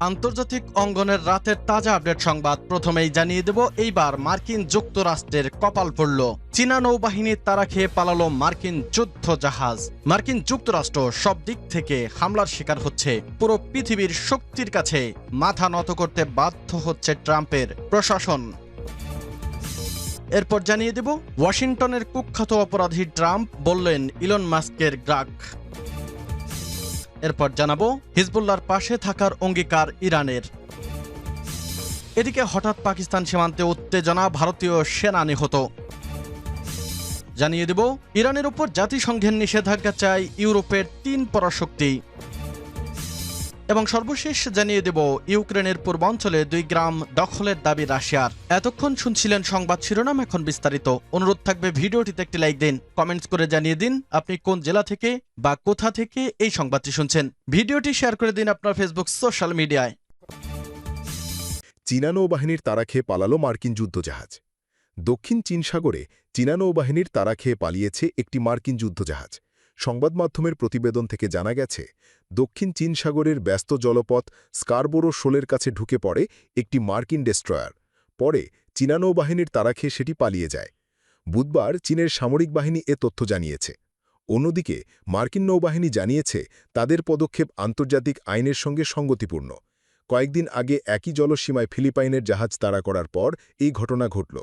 আন্তর্জাতিক অঙ্গনের রাতের তাজা আপডেট সংবাদ প্রথমেই জানিয়ে দেব, এইবার মার্কিন যুক্তরাষ্ট্রের কপাল পড়ল। চীনা নৌবাহিনীর তারা খেয়ে পালালো মার্কিন যুদ্ধ জাহাজ মার্কিন যুক্তরাষ্ট্র সব দিক থেকে হামলার শিকার হচ্ছে। পুরো পৃথিবীর শক্তির কাছে মাথা নত করতে বাধ্য হচ্ছে ট্রাম্পের প্রশাসন। এরপর জানিয়ে দেব, ওয়াশিংটনের কুখ্যাত অপরাধী ট্রাম্প বললেন, ইলন মাস্কের গ্রাক এরপর জানাব হিজবুল্লার পাশে থাকার অঙ্গীকার ইরানের। এদিকে হঠাৎ পাকিস্তান সীমান্তে উত্তেজনা ভারতীয় সেনা নিহত। জানিয়ে দেব, ইরানের উপর জাতিসংঘের নিষেধাজ্ঞা চায় ইউরোপের তিন পরাশক্তি। এবং সর্বশেষ জানিয়ে দেব, ইউক্রেনের পূর্বাঞ্চলে দুই গ্রাম দখলের দাবি রাশিয়ার। এতক্ষণ শুনছিলেন সংবাদ শিরোনাম, এখন বিস্তারিত। অনুরোধ থাকবে ভিডিওটিতে একটি লাইক দিন, কমেন্টস করে জানিয়ে দিন আপনি কোন জেলা থেকে বা কোথা থেকে এই সংবাদটি শুনছেন। ভিডিওটি শেয়ার করে দিন আপনার ফেসবুক সোশ্যাল মিডিয়ায়। চীনা নৌবাহিনীর তারা খেয়ে পালালো মার্কিন যুদ্ধজাহাজ। দক্ষিণ চীন সাগরে চীনা নৌবাহিনীর তারা খেয়ে পালিয়েছে একটি মার্কিন যুদ্ধজাহাজ। সংবাদ মাধ্যমের প্রতিবেদন থেকে জানা গেছে, দক্ষিণ চীন সাগরের ব্যস্ত জলপথ স্কারবোরো শোলের কাছে ঢুকে পড়ে একটি মার্কিন ডেস্ট্রয়ার। পরে চীনা নৌবাহিনীর তারা খেয়ে সেটি পালিয়ে যায়। বুধবার চীনের সামরিক বাহিনী এ তথ্য জানিয়েছে। অন্যদিকে মার্কিন নৌবাহিনী জানিয়েছে, তাদের পদক্ষেপ আন্তর্জাতিক আইনের সঙ্গে সঙ্গতিপূর্ণ। কয়েকদিন আগে একই জলসীমায় ফিলিপাইনের জাহাজ তাড়া করার পর এই ঘটনা ঘটল।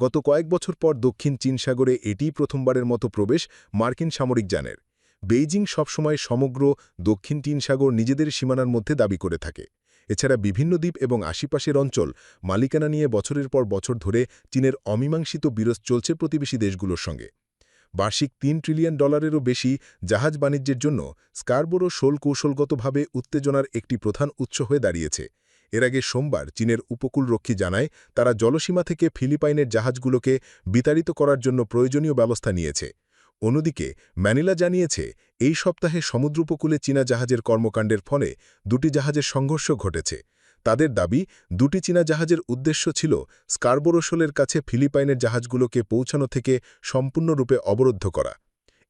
গত কয়েক বছর পর দক্ষিণ চীন সাগরে এটিই প্রথমবারের মতো প্রবেশ মার্কিন সামরিক যানের। বেইজিং সবসময় সমগ্র দক্ষিণ চীন সাগর নিজেদের সীমানার মধ্যে দাবি করে থাকে। এছাড়া বিভিন্ন দ্বীপ এবং আশিপাশের অঞ্চল মালিকানা নিয়ে বছরের পর বছর ধরে চীনের অমীমাংসিত বিরোধ চলছে প্রতিবেশী দেশগুলোর সঙ্গে। বার্ষিক তিন ট্রিলিয়ন ডলারেরও বেশি জাহাজ বাণিজ্যের জন্য স্কারবোরো শোল কৌশলগতভাবে উত্তেজনার একটি প্রধান উৎস হয়ে দাঁড়িয়েছে। এর আগে সোমবার চীনের উপকূলরক্ষী জানায়, তারা জলসীমা থেকে ফিলিপাইনের জাহাজগুলোকে বিতাড়িত করার জন্য প্রয়োজনীয় ব্যবস্থা নিয়েছে। অন্যদিকে, ম্যানিলা জানিয়েছে, এই সপ্তাহে সমুদ্র উপকূলে চীনা জাহাজের কর্মকাণ্ডের ফলে দুটি জাহাজের সংঘর্ষ ঘটেছে। তাদের দাবি, দুটি চীনা জাহাজের উদ্দেশ্য ছিল স্কারবোরোশোলের কাছে ফিলিপাইনের জাহাজগুলোকে পৌঁছানো থেকে সম্পূর্ণরূপে অবরুদ্ধ করা।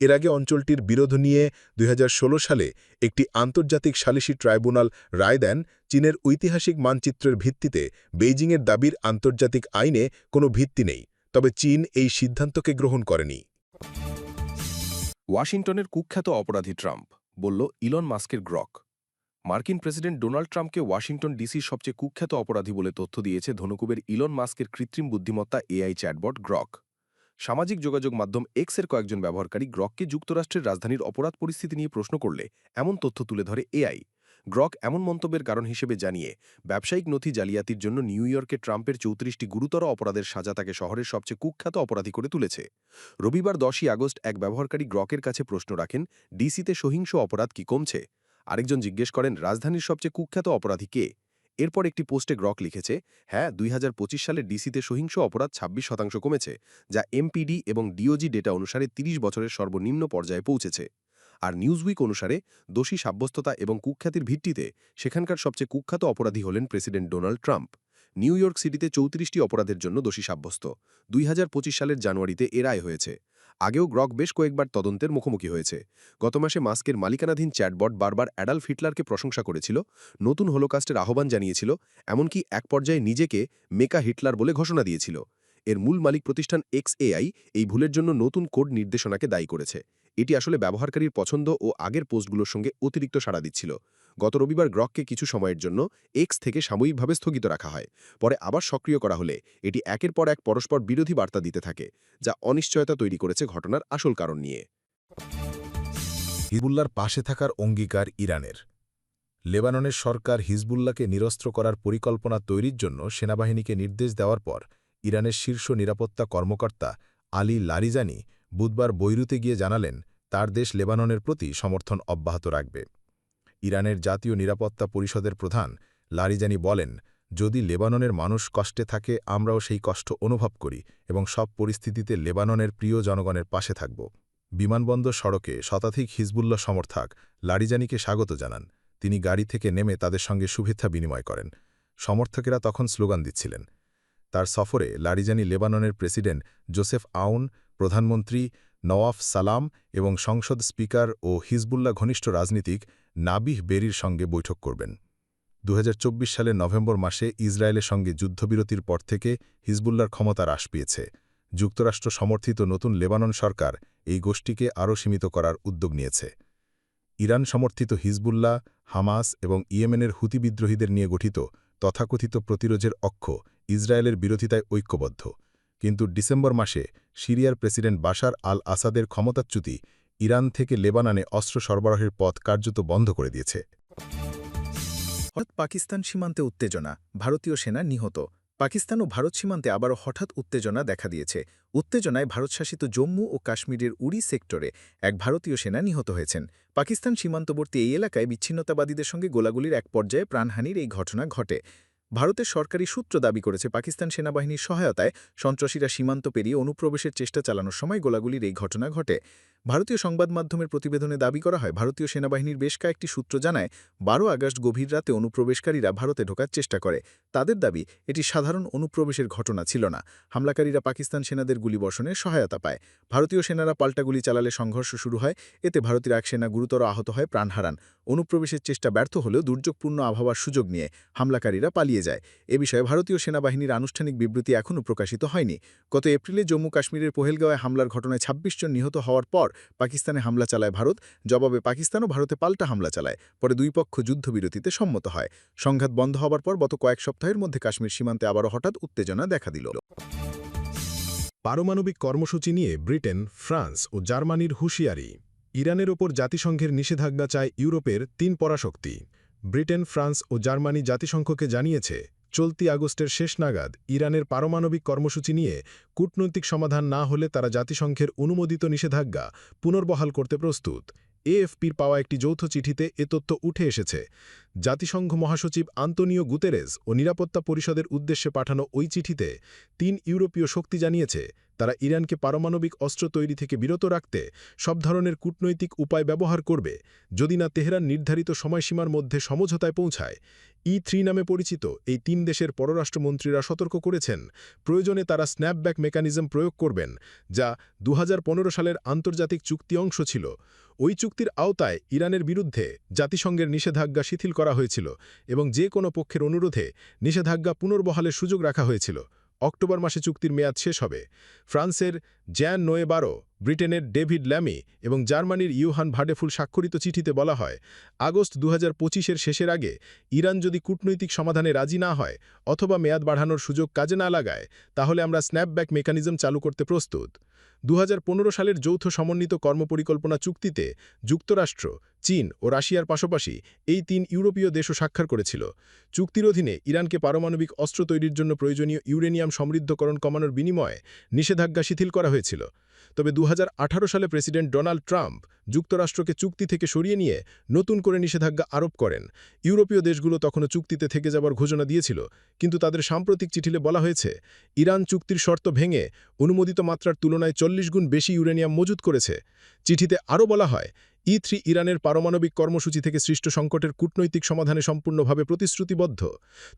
এর আগে অঞ্চলটির বিরোধ নিয়ে দুই হাজার ষোলো সালে একটি আন্তর্জাতিক সালিসি ট্রাইব্যুনাল রায় দেন, চীনের ঐতিহাসিক মানচিত্রের ভিত্তিতে বেইজিংয়ের দাবির আন্তর্জাতিক আইনে কোনো ভিত্তি নেই, তবে চীন এই সিদ্ধান্তকে গ্রহণ করেনি। ওয়াশিংটনের কুখ্যাত অপরাধী ট্রাম্প বলল, ইলন মাস্কের গ্রক। মার্কিন প্রেসিডেন্ট ডোনাল্ড ট্রাম্পকে ওয়াশিংটন ডিসির সবচেয়ে কুখ্যাত অপরাধী বলে তথ্য দিয়েছে ধনুকুবের ইলন মাস্কের কৃত্রিম বুদ্ধিমত্তা এআই চ্যাটবট গ্রক। সামাজিক যোগাযোগ মাধ্যম এক্সের কয়েকজন ব্যবহারকারী গ্রককে যুক্তরাষ্ট্রের রাজধানীর অপরাধ পরিস্থিতি নিয়ে প্রশ্ন করলে এমন তথ্য তুলে ধরে এআই গ্রক এমন মন্তব্যের কারণ হিসেবে জানিয়ে, ব্যবসায়িক নথি জালিয়াতির জন্য নিউ ইয়র্কে ট্রাম্পের চৌত্রিশটি গুরুতর অপরাধের সাজা তাকে শহরের সবচেয়ে কুখ্যাত অপরাধী করে তুলেছে। রবিবার দশই আগস্ট এক ব্যবহারকারী গ্রকের কাছে প্রশ্ন রাখেন, ডিসিতে সহিংস অপরাধ কি কমছে? আরেকজন জিজ্ঞেস করেন, রাজধানীর সবচেয়ে কুখ্যাত অপরাধী কে? এরপর একটি পোস্টে গ্রক লিখেছে হ্যাঁ দুই হাজার পঁচিশ সালে ডিসিতে সহিংস অপরাধ ২৬ শতাংশ কমেছে, যা এমপিডি এবং ডিওজি ডেটা অনুসারে ৩০ বছরের সর্বনিম্ন পর্যায়ে পৌঁছেছে। আর নিউজউইক অনুসারে দোষী সাব্যস্ততা এবং কুখ্যাতির ভিত্তিতে সেখানকার সবচেয়ে কুখ্যাত অপরাধী হলেন president Donald Trump. New York চৌত্রিশটি অপরাধের জন্য দোষী সাব্যস্ত। দুই হাজার পঁচিশ সালের জানুয়ারিতে এ রায় হয়েছে। আগেও গ্রক বেশ কয়েকবার তদন্তের মুখোমুখি হয়েছে। গত মাসে মাস্কের মালিকানাধীন চ্যাটবট বারবার অ্যাডালফ হিটলারকে প্রশংসা করেছিল, নতুন হোলোকাস্টের আহ্বান জানিয়েছিল, এমনকি এক পর্যায়ে নিজেকে মেকা হিটলার বলে ঘোষণা দিয়েছিল। এর মূল মালিক প্রতিষ্ঠান এক্স এআই এই ভুলের জন্য নতুন কোড নির্দেশনাকে দায়ী করেছে। এটি আসলে ব্যবহারকারীর পছন্দ ও আগের পোস্টগুলোর সঙ্গে অতিরিক্ত সাড়া দিচ্ছিল। গত রবিবার গ্রককে কিছু সময়ের জন্য এক্স থেকে সাময়িকভাবে স্থগিত রাখা হয়। পরে আবার সক্রিয় করা হলে এটি একের পর এক পরস্পর বিরোধী বার্তা দিতে থাকে, যা অনিশ্চয়তা তৈরি করেছে ঘটনার আসল কারণ নিয়ে। হিজবুল্লার পাশে থাকার অঙ্গীকার ইরানের। লেবাননের সরকার হিজবুল্লাকে নিরস্ত্র করার পরিকল্পনা তৈরির জন্য সেনাবাহিনীকে নির্দেশ দেওয়ার পর ইরানের শীর্ষ নিরাপত্তা কর্মকর্তা আলী লারিজানি বুধবার বৈরুতে গিয়ে জানালেন, তার দেশ লেবাননের প্রতি সমর্থন অব্যাহত রাখবে। ইরানের জাতীয় নিরাপত্তা পরিষদের প্রধান লারিজানি বলেন, যদি লেবাননের মানুষ কষ্টে থাকে, আমরাও সেই কষ্ট অনুভব করি এবং সব পরিস্থিতিতে লেবাননের প্রিয় জনগণের পাশে থাকব। বিমানবন্দর সড়কে শতাধিক হিজবুল্লাহ সমর্থক লারিজানিকে স্বাগত জানান। তিনি গাড়ি থেকে নেমে তাদের সঙ্গে শুভেচ্ছা বিনিময় করেন। সমর্থকেরা তখন স্লোগান দিচ্ছিলেন। তার সফরে লারিজানি লেবাননের প্রেসিডেন্ট জোসেফ আউন প্রধানমন্ত্রী নওয়াফ সালাম এবং সংসদ স্পিকার ও হিজবুল্লাহ ঘনিষ্ঠ রাজনীতিক নাবিহ বেরির সঙ্গে বৈঠক করবেন। দু সালের নভেম্বর মাসে ইসরায়েলের সঙ্গে যুদ্ধবিরতির পর থেকে হিজবুল্লার ক্ষমতা হ্রাস পেয়েছে। যুক্তরাষ্ট্র সমর্থিত নতুন লেবানন সরকার এই গোষ্ঠীকে আরও সীমিত করার উদ্যোগ নিয়েছে। ইরান সমর্থিত হিজবুল্লাহ, হামাস এবং ইয়েমেনের হুতি বিদ্রোহীদের নিয়ে গঠিত তথাকথিত প্রতিরোধের অক্ষ ইসরায়েলের বিরোধিতায় ঐক্যবদ্ধ। কিন্তু ডিসেম্বর মাসে সিরিয়ার প্রেসিডেন্ট বাশার আল আসাদের ক্ষমতাচ্যুতি ইরান থেকে লেবাননে অস্ত্র সরবরাহের পথ কার্যত বন্ধ করে দিয়েছে। হঠাৎ পাকিস্তান সীমান্তে উত্তেজনা, ভারতীয় সেনা নিহত। পাকিস্তান ও ভারত সীমান্তে আবারও হঠাৎ উত্তেজনা দেখা দিয়েছে। উত্তেজনায় ভারতশাসিত জম্মু ও কাশ্মীরের উড়ি সেক্টরে এক ভারতীয় সেনা নিহত হয়েছেন। পাকিস্তান সীমান্তবর্তী এই এলাকায় বিচ্ছিন্নতাবাদীদের সঙ্গে গোলাগুলির এক পর্যায়ে প্রাণহানির এই ঘটনা ঘটে। ভারতের সরকারি সূত্র দাবি করেছে, পাকিস্তান সেনাবাহিনীর সহায়তায় সন্ত্রাসীরা সীমান্ত পেরিয়ে অনুপ্রবেশের চেষ্টা চালানোর সময় গোলাগুলির এই ঘটনা ঘটে। ভারতীয় সংবাদ মাধ্যমের প্রতিবেদনে দাবি করা হয়, ভারতীয় সেনাবাহিনীর বেশ কয়েকটি সূত্র জানায়, বারো আগস্ট গভীর রাতে অনুপ্রবেশকারীরা ভারতে ঢোকার চেষ্টা করে। তাদের দাবি, এটি সাধারণ অনুপ্রবেশের ঘটনা ছিল না। হামলাকারীরা পাকিস্তান সেনাদের গুলিবর্ষণের সহায়তা পায়। ভারতীয় সেনারা পাল্টা গুলি চালালে সংঘর্ষ শুরু হয়, এতে ভারতের এক সেনা গুরুতর আহত হয়, প্রাণ হারান। অনুপ্রবেশের চেষ্টা ব্যর্থ হলেও দুর্যোগপূর্ণ আবহাওয়ার সুযোগ নিয়ে হামলাকারীরা পালিয়ে যায়। এ বিষয়ে ভারতীয় সেনাবাহিনীর আনুষ্ঠানিক বিবৃতি এখনও প্রকাশিত হয়নি। গত এপ্রিলে জম্মু কাশ্মীরের পহেলগাঁওয়ে হামলার ঘটনায় ২৬ জন নিহত হওয়ার পর পাকিস্তানে হামলা চালায় ভারত। জবাবে পাকিস্তানও ভারতে পাল্টা হামলা চালায়। পরে দুই পক্ষ যুদ্ধবিরতিতে সম্মত হয়। সংঘাত বন্ধ হবার পর গত কয়েক সপ্তাহের মধ্যে কাশ্মীর সীমান্তে আবারও হঠাৎ উত্তেজনা দেখা দিল। পারমাণবিক কর্মসূচি নিয়ে ব্রিটেন, ফ্রান্স ও জার্মানির হুঁশিয়ারি। ইরানের ওপর জাতিসংঘের নিষেধাজ্ঞা চায় ইউরোপের তিন পরাশক্তি। ব্রিটেন, ফ্রান্স ও জার্মানি জাতিসংঘকে জানিয়েছে, চলতি আগস্টের শেষ নাগাদ ইরানের পারমাণবিক কর্মসূচি নিয়ে কূটনৈতিক সমাধান না হলে তারা জাতিসংঘের অনুমোদিত নিষেধাজ্ঞা পুনর্বহাল করতে প্রস্তুত। এএফপির পাওয়া একটি যৌথ চিঠিতে এ তথ্য উঠে এসেছে। জাতিসংঘ মহাসচিব আন্তনিও গুতেরেস ও নিরাপত্তা পরিষদের উদ্দেশ্যে পাঠানো ওই চিঠিতে তিন ইউরোপীয় শক্তি জানিয়েছে তারা ইরানকে পারমাণবিক অস্ত্র তৈরি থেকে বিরত রাখতে সব ধরনের কূটনৈতিক উপায় ব্যবহার করবে। যদি না তেহরান নির্ধারিত সময়সীমার মধ্যে সমঝোতায় পৌঁছায়, ই থ্রি নামে পরিচিত এই তিন দেশের পররাষ্ট্রমন্ত্রীরা সতর্ক করেছেন, প্রয়োজনে তারা স্ন্যাপব্যাক মেকানিজম প্রয়োগ করবেন, যা দু হাজার পনেরো সালের আন্তর্জাতিক চুক্তি অংশ ছিল। ওই চুক্তির আওতায় ইরানের বিরুদ্ধে জাতিসংঘের নিষেধাজ্ঞা শিথিল করা হয়েছিল এবং যে কোনো পক্ষের অনুরোধে নিষেধাজ্ঞা পুনর্বহালের সুযোগ রাখা হয়েছিল। অক্টোবর মাসে চুক্তির মেয়াদ শেষ হবে। ফ্রান্সের জ্যান নোয়ে বারো ব্রিটেনের ডেভিড ল্যামি এবং জার্মানির ইউহান ভাডেফুল স্বাক্ষরিত চিঠিতে বলা হয়, আগস্ট দু হাজার শেষের আগে ইরান যদি কূটনৈতিক সমাধানে রাজি না হয় অথবা মেয়াদ বাড়ানোর সুযোগ কাজে না লাগায়, তাহলে আমরা স্ন্যাপব্যাক মেকানিজম চালু করতে প্রস্তুত। দু হাজার পনেরো সালের যৌথ সমন্বিত কর্মপরিকল্পনা চুক্তিতে যুক্তরাষ্ট্র চীন ও রাশিয়ার পাশাপাশি এই তিন ইউরোপীয় দেশও স্বাক্ষর করেছিল। চুক্তির অধীনে ইরানকে পারমাণবিক অস্ত্র তৈরির জন্য প্রয়োজনীয় ইউরেনিয়াম সমৃদ্ধকরণ কমানোর বিনিময়ে নিষেধাজ্ঞা শিথিল করা হয়েছিল। তবে দু হাজার আঠারো সালে প্রেসিডেন্ট ডোনাল্ড ট্রাম্প যুক্তরাষ্ট্রকে চুক্তি থেকে সরিয়ে নিয়ে নতুন করে নিষেধাজ্ঞা আরোপ করেন। ইউরোপীয় দেশগুলো তখনও চুক্তিতে থেকে যাবার ঘোষণা দিয়েছিল, কিন্তু তাদের সাম্প্রতিক চিঠিলে বলা হয়েছে, ইরান চুক্তির শর্ত ভেঙে অনুমোদিত মাত্রার তুলনায় চল্লিশ গুণ বেশি ইউরেনিয়াম মজুত করেছে। চিঠিতে আরও বলা হয় ই থ্রি ইরানের পারমাণবিক কর্মসূচি থেকে সৃষ্ট সংকটের কূটনৈতিক সমাধানে সম্পূর্ণভাবে প্রতিশ্রুতিবদ্ধ।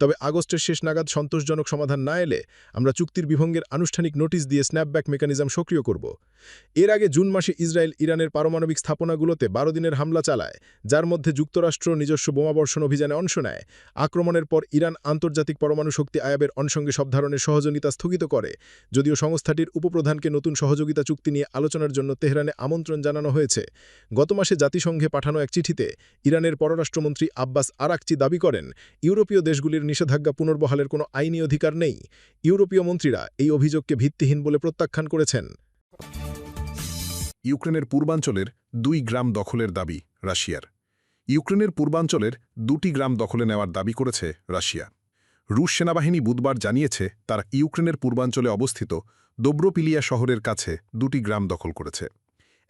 তবে আগস্টের শেষ নাগাদ সন্তোষজনক সমাধান না এলে আমরা চুক্তির বিভঙ্গের আনুষ্ঠানিক নোটিশ দিয়ে স্ন্যাপব্যাক মেকানিজম সক্রিয় করব। এর আগে জুন মাসে ইসরায়েল ইরানের পারমাণবিক স্থাপনাগুলোতে বারো দিনের হামলা চালায়, যার মধ্যে যুক্তরাষ্ট্র নিজস্ব বোমাবর্ষণ অভিযানে অংশ নেয়। আক্রমণের পর ইরান আন্তর্জাতিক পরমাণু শক্তি আয়াবের অনসঙ্গে সব ধরনের সহযোগিতা স্থগিত করে, যদিও সংস্থাটির উপপ্রধানকে নতুন সহযোগিতা চুক্তি নিয়ে আলোচনার জন্য তেহরানে আমন্ত্রণ জানানো হয়েছে। গত মাসে জাতিসংঘে পাঠানো এক চিঠিতে ইরানের পররাষ্ট্রমন্ত্রী আব্বাস আরাকচি দাবি করেন, ইউরোপীয় দেশগুলির নিষেধাজ্ঞা পুনর্বহালের কোনো আইনি অধিকার নেই। ইউরোপীয় মন্ত্রীরা এই অভিযোগকে ভিত্তিহীন বলে প্রত্যাখ্যান করেছেন। ইউক্রেনের পূর্বাঞ্চলের দুই গ্রাম দখলের দাবি রাশিয়ার। ইউক্রেনের পূর্বাঞ্চলের দুটি গ্রাম দখলে নেওয়ার দাবি করেছে রাশিয়া। রুশ সেনাবাহিনী বুধবার জানিয়েছে, তারা ইউক্রেনের পূর্বাঞ্চলে অবস্থিত দোব্রোপিলিয়া শহরের কাছে দুটি গ্রাম দখল করেছে।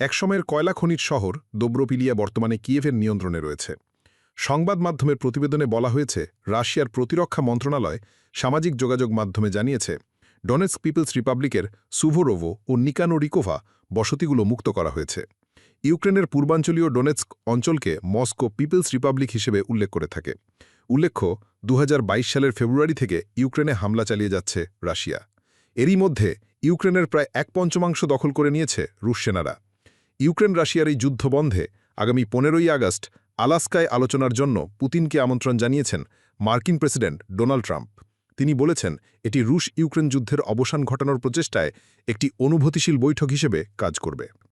একসময়ের কয়লা খনির শহর দোব্রোপিলিয়া বর্তমানে কিয়েভের নিয়ন্ত্রণে রয়েছে। সংবাদ মাধ্যমের প্রতিবেদনে বলা হয়েছে, রাশিয়ার প্রতিরক্ষা মন্ত্রণালয় সামাজিক যোগাযোগ মাধ্যমে জানিয়েছে ডনেটস পিপলস রিপাবলিকের সুভোরোভো ও নিকানোরিকোভা বসতিগুলো মুক্ত করা হয়েছে। ইউক্রেনের পূর্বাঞ্চলীয় ডোনেৎস্ক অঞ্চলকে মস্কো পিপলস রিপাবলিক হিসেবে উল্লেখ করে থাকে। উল্লেখ্য দু হাজার বাইশ সালের ফেব্রুয়ারি থেকে ইউক্রেনে হামলা চালিয়ে যাচ্ছে রাশিয়া। এরই মধ্যে ইউক্রেনের প্রায় এক পঞ্চমাংশ দখল করে নিয়েছে রুশ সেনারা। ইউক্রেন রাশিয়ার এই যুদ্ধ বন্ধে আগামী পনেরোই আগস্ট আলাস্কায় আলোচনার জন্য পুতিনকে আমন্ত্রণ জানিয়েছেন মার্কিন প্রেসিডেন্ট ডোনাল্ড ট্রাম্প। তিনি বলেছেন, এটি রুশ ইউক্রেন যুদ্ধের অবসান ঘটানোর প্রচেষ্টায় একটি অনুভূতিশীল বৈঠক হিসেবে কাজ করবে।